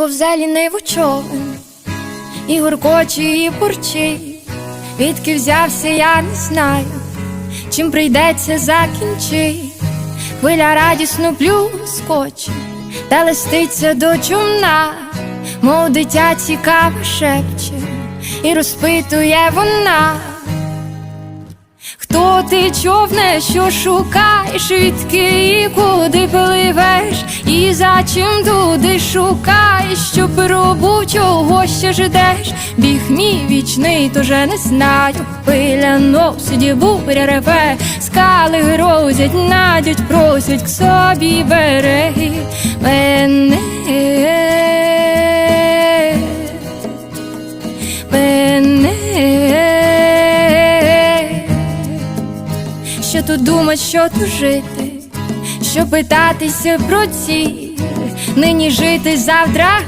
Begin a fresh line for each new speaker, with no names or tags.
повзе ліниву човен, і гуркоче, і бурчить, відки взявся, я не знаю, чим прийдеться закінчить. Хвиля радісно плюскоче, та листиться до чумна, мов дитя цікаво шепче, і розпитує вона. Хто ти човне, що шукаєш, відки і куди і за чим туди шукаєш, що пробу чого ще ждеш, біг мій вічний, тоже не знаю. Пиля носить, буря реве, скали грозять, надять, просять к собі береги мене. Що тут думать, що тут жити, що питатися про ціль, нині жити, завтра